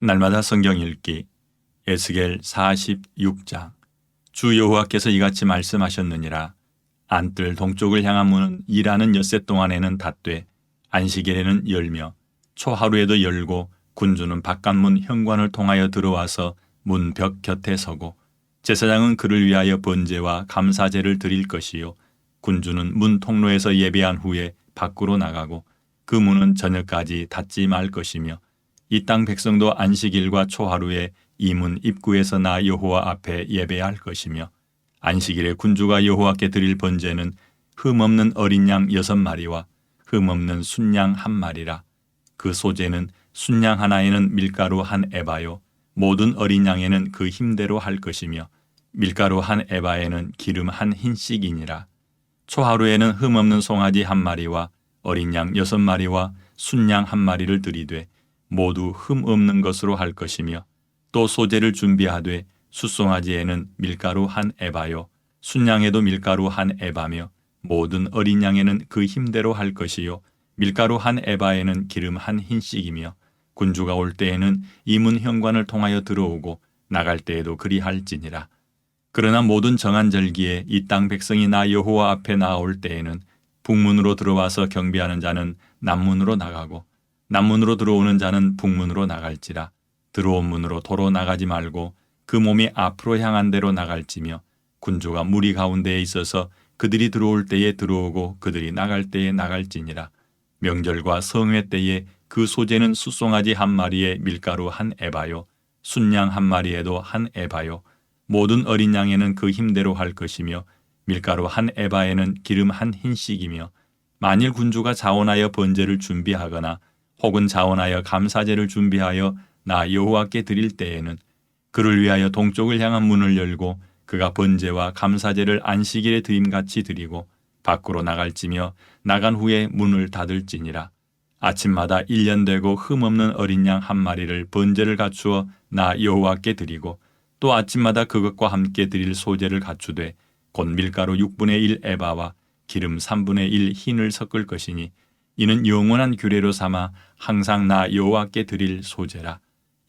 날마다 성경 읽기. 에스겔 46장. 주 여호와께서 이같이 말씀하셨느니라. 안뜰 동쪽을 향한 문은 일하는 엿새 동안에는 닫되 안식일에는 열며 초하루에도 열고 군주는 바깥문 현관을 통하여 들어와서 문 벽 곁에 서고 제사장은 그를 위하여 번제와 감사제를 드릴 것이요. 군주는 문 통로에서 예배한 후에 밖으로 나가고 그 문은 저녁까지 닫지 말 것이며 이 땅 백성도 안식일과 초하루에 이문 입구에서 나 여호와 앞에 예배할 것이며 안식일에 군주가 여호와께 드릴 번제는 흠 없는 어린 양 여섯 마리와 흠 없는 순양 한 마리라. 그 소재는 순양 하나에는 밀가루 한 에바요 모든 어린 양에는 그 힘대로 할 것이며 밀가루 한 에바에는 기름 한 흰씩이니라. 초하루에는 흠 없는 송아지 한 마리와 어린 양 여섯 마리와 순양 한 마리를 들이되 모두 흠 없는 것으로 할 것이며 또 소재를 준비하되 숫송아지에는 밀가루 한 에바요 순양에도 밀가루 한 에바며 모든 어린 양에는 그 힘대로 할 것이요 밀가루 한 에바에는 기름 한 흰씩이며 군주가 올 때에는 이문 현관을 통하여 들어오고 나갈 때에도 그리할지니라. 그러나 모든 정한 절기에 이 땅 백성이 나 여호와 앞에 나올 때에는 북문으로 들어와서 경비하는 자는 남문으로 나가고 남문으로 들어오는 자는 북문으로 나갈지라. 들어온 문으로 도로 나가지 말고 그 몸이 앞으로 향한 대로 나갈지며 군주가 무리 가운데에 있어서 그들이 들어올 때에 들어오고 그들이 나갈 때에 나갈지니라. 명절과 성회 때에 그 소재는 숫송아지 한 마리에 밀가루 한 에바요 순양 한 마리에도 한 에바요. 모든 어린 양에는 그 힘대로 할 것이며 밀가루 한 에바에는 기름 한 흰씩이며 만일 군주가 자원하여 번제를 준비하거나 혹은 자원하여 감사제를 준비하여 나 여호와께 드릴 때에는 그를 위하여 동쪽을 향한 문을 열고 그가 번제와 감사제를 안식일에 드림같이 드리고 밖으로 나갈지며 나간 후에 문을 닫을지니라. 아침마다 일년 되고 흠 없는 어린 양 한 마리를 번제를 갖추어 나 여호와께 드리고 또 아침마다 그것과 함께 드릴 소재를 갖추되 곧 밀가루 6분의 1 에바와 기름 3분의 1 흰을 섞을 것이니 이는 영원한 규례로 삼아 항상 나 여호와께 드릴 소재라.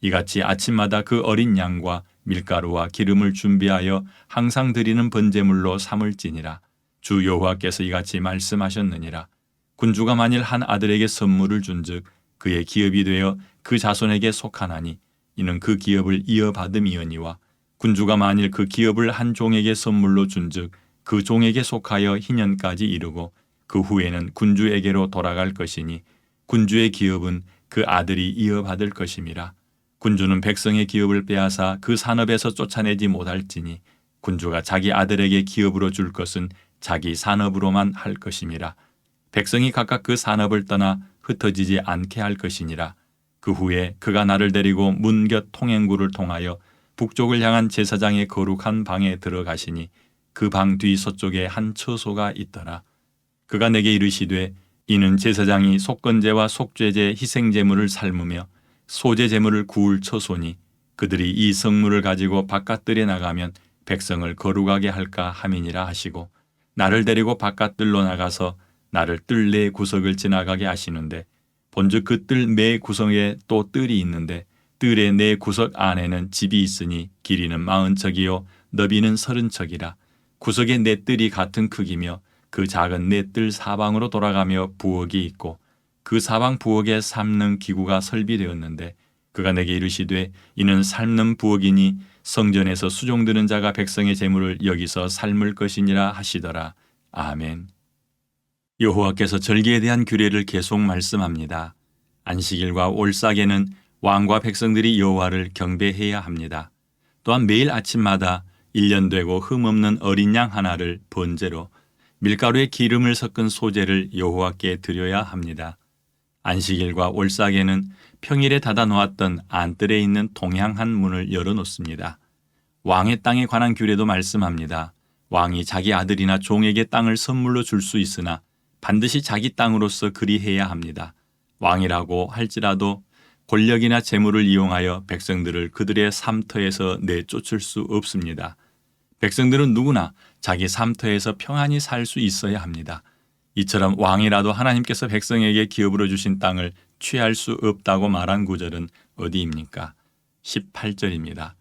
이같이 아침마다 그 어린 양과 밀가루와 기름을 준비하여 항상 드리는 번제물로 삼을지니라. 주 여호와께서 이같이 말씀하셨느니라. 군주가 만일 한 아들에게 선물을 준즉 그의 기업이 되어 그 자손에게 속하나니 이는 그 기업을 이어받음이언니와 군주가 만일 그 기업을 한 종에게 선물로 준즉 그 종에게 속하여 희년까지 이르고 그 후에는 군주에게로 돌아갈 것이니 군주의 기업은 그 아들이 이어받을 것임이라. 군주는 백성의 기업을 빼앗아 그 산업에서 쫓아내지 못할지니 군주가 자기 아들에게 기업으로 줄 것은 자기 산업으로만 할 것임이라. 백성이 각각 그 산업을 떠나 흩어지지 않게 할 것이니라. 그 후에 그가 나를 데리고 문곁 통행구를 통하여 북쪽을 향한 제사장의 거룩한 방에 들어가시니 그 방 뒤 서쪽에 한 처소가 있더라. 그가 내게 이르시되 이는 제사장이 속건제와 속죄제 희생 제물을 삶으며 소제 제물을 구울 처소니 그들이 이 성물을 가지고 바깥들에 나가면 백성을 거룩하게 할까 함이니라 하시고 나를 데리고 바깥들로 나가서 나를 뜰 내 구석을 지나가게 하시는데 본즉 그뜰매 구석에 또 뜰이 있는데 뜰의 내 구석 안에는 집이 있으니 길이는 마흔 척이요 너비는 서른 척이라 구석의 네 뜰이 같은 크기며 그 작은 네 뜰 사방으로 돌아가며 부엌이 있고 그 사방 부엌에 삶는 기구가 설비되었는데 그가 내게 이르시되 이는 삶는 부엌이니 성전에서 수종드는 자가 백성의 재물을 여기서 삶을 것이니라 하시더라 아멘. 여호와께서 절기에 대한 규례를 계속 말씀합니다. 안식일과 올삭에는 왕과 백성들이 여호와를 경배해야 합니다. 또한 매일 아침마다 1년 되고 흠없는 어린 양 하나를 번제로 밀가루에 기름을 섞은 소재를 여호와께 드려야 합니다. 안식일과 올삭에는 평일에 닫아 놓았던 안뜰에 있는 동향한 문을 열어 놓습니다. 왕의 땅에 관한 규례도 말씀합니다. 왕이 자기 아들이나 종에게 땅을 선물로 줄 수 있으나 반드시 자기 땅으로서 그리해야 합니다. 왕이라고 할지라도 권력이나 재물을 이용하여 백성들을 그들의 삶터에서 내쫓을 수 없습니다. 백성들은 누구나 자기 삶터에서 평안히 살 수 있어야 합니다. 이처럼 왕이라도 하나님께서 백성에게 기업으로 주신 땅을 취할 수 없다고 말한 구절은 어디입니까? 18절입니다.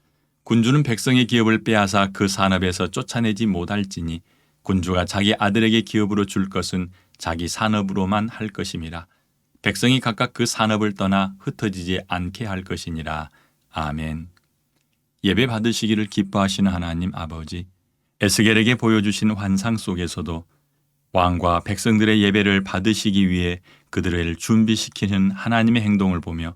군주는 백성의 기업을 빼앗아 그 산업에서 쫓아내지 못할지니 군주가 자기 아들에게 기업으로 줄 것은 자기 산업으로만 할 것임이라. 백성이 각각 그 산업을 떠나 흩어지지 않게 할 것이니라. 아멘. 예배 받으시기를 기뻐하시는 하나님 아버지, 에스겔에게 보여주신 환상 속에서도 왕과 백성들의 예배를 받으시기 위해 그들을 준비시키는 하나님의 행동을 보며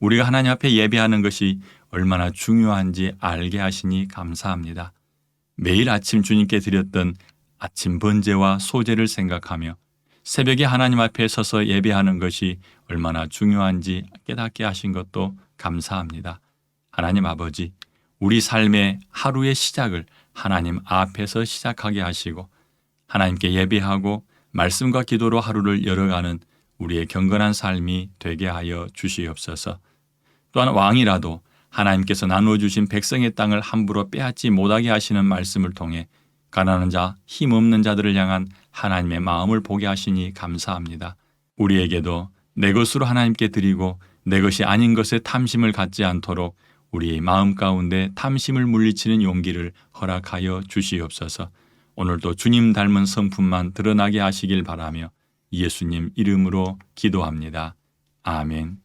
우리가 하나님 앞에 예배하는 것이 얼마나 중요한지 알게 하시니 감사합니다. 매일 아침 주님께 드렸던 아침 번제와 소제를 생각하며 새벽에 하나님 앞에 서서 예배하는 것이 얼마나 중요한지 깨닫게 하신 것도 감사합니다. 하나님 아버지, 우리 삶의 하루의 시작을 하나님 앞에서 시작하게 하시고 하나님께 예배하고 말씀과 기도로 하루를 열어가는 우리의 경건한 삶이 되게 하여 주시옵소서. 또한 왕이라도 하나님께서 나누어 주신 백성의 땅을 함부로 빼앗지 못하게 하시는 말씀을 통해 가난한 자, 힘없는 자들을 향한 하나님의 마음을 보게 하시니 감사합니다. 우리에게도 내 것으로 하나님께 드리고 내 것이 아닌 것에 탐심을 갖지 않도록 우리의 마음 가운데 탐심을 물리치는 용기를 허락하여 주시옵소서. 오늘도 주님 닮은 성품만 드러나게 하시길 바라며 예수님 이름으로 기도합니다. 아멘.